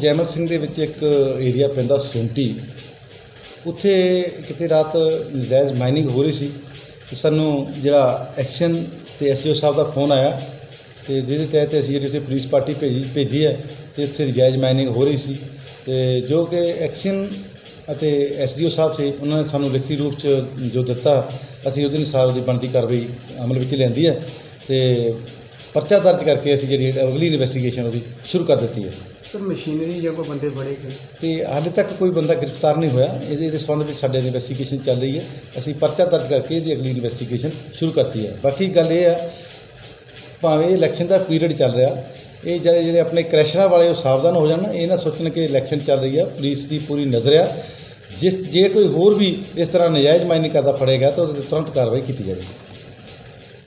ਜੈਮਲ ਸਿੰਘ ਦੇ ਵਿੱਚ ਇੱਕ ਏਰੀਆ ਪੈਂਦਾ ਸੁੰਟੀ। ਉੱਥੇ ਕਿਤੇ ਰਾਤ ਨਜਾਇਜ਼ ਮਾਈਨਿੰਗ ਹੋ ਰਹੀ ਸੀ ਤੇ ਸਾਨੂੰ ਜਿਹੜਾ ਐਕਸ਼ਨ ਤੇ ਐਸਓ ਸਾਹਿਬ ਦਾ ਫੋਨ ਆਇਆ ਤੇ ਜਿਹਦੇ ਤਹਿਤ ਅਸੀਂ ਜਿਹੜੀ ਉੱਥੇ ਪੁਲਿਸ ਪਾਰਟੀ ਭੇਜੀ ਭੇਜੀ ਹੈ ਤੇ ਉੱਥੇ ਨਜਾਇਜ਼ ਮਾਈਨਿੰਗ ਹੋ ਰਹੀ ਸੀ ਤੇ ਜੋ ਕਿ ਐਕਸ਼ਨ ਅਤੇ ਐਸਡੀਓ ਸਾਹਿਬ ਸੀ, ਉਹਨਾਂ ਨੇ ਸਾਨੂੰ ਲਿਖਤੀ ਰੂਪ ਚ ਜੋ ਦਿੱਤਾ, ਅਸੀਂ ਉਹਦੇ ਅਨੁਸਾਰ ਦੀ ਬਣਦੀ ਕਾਰਵਾਈ ਅਮਲ ਵਿੱਚ ਲੈਂਦੀ ਹੈ ਤੇ ਪਰਚਾ ਦਰਜ ਕਰਕੇ ਅਸੀਂ ਜਿਹੜੀ ਅਗਲੀ ਇਨਵੈਸਟੀਗੇਸ਼ਨ ਉਹਦੀ ਸ਼ੁਰੂ ਕਰ ਦਿੱਤੀ ਹੈ। ਸਰ ਮਸ਼ੀਨਰੀ ਜਾਂ ਕੋਈ ਬੰਦੇ ਬੜੇ ਗਏ? ਤੇ ਹਾਲੇ ਤੱਕ ਕੋਈ ਬੰਦਾ ਗ੍ਰਿਫਤਾਰ ਨਹੀਂ ਹੋਇਆ। ਇਹਦੇ ਇਹਦੇ ਸੰਬੰਧ ਵਿੱਚ ਸਾਡੇ ਇਨਵੈਸਟੀਗੇਸ਼ਨ ਚੱਲ ਰਹੀ ਹੈ। ਅਸੀਂ ਪਰਚਾ ਦਰਜ ਕਰਕੇ ਇਹਦੀ ਅਗਲੀ ਇਨਵੈਸਟੀਗੇਸ਼ਨ ਸ਼ੁਰੂ ਕਰਤੀ ਹੈ। ਬਾਕੀ ਗੱਲ ਇਹ ਹੈ ਭਾਵੇਂ ਇਲੈਕਸ਼ਨ ਦਾ ਪੀਰੀਅਡ ਚੱਲ ਰਿਹਾ ਇਹ ਜਿਹੜੇ ਜਿਹੜੇ ਆਪਣੇ ਕ੍ਰੈਸ਼ਰਾਂ ਵਾਲੇ ਉਹ ਸਾਵਧਾਨ ਹੋ ਜਾਣ। ਇਹ ਨਾ ਸੋਚਣ ਕਿ ਇਲੈਕਸ਼ਨ ਚੱਲ ਰਹੀ ਹੈ। ਪੁਲਿਸ ਦੀ ਪੂਰੀ ਨਜ਼ਰ ਆ। ਜਿਸ ਜੇ ਕੋਈ ਹੋਰ ਵੀ ਇਸ ਤਰ੍ਹਾਂ ਨਜਾਇਜ਼ ਮਾਈਨਿੰਗ ਕਰਦਾ ਫੜੇਗਾ ਤਾਂ ਉਹਦੇ ਤੇ ਤੁਰੰਤ ਕਾਰਵਾਈ ਕੀਤੀ ਜਾਵੇਗੀ।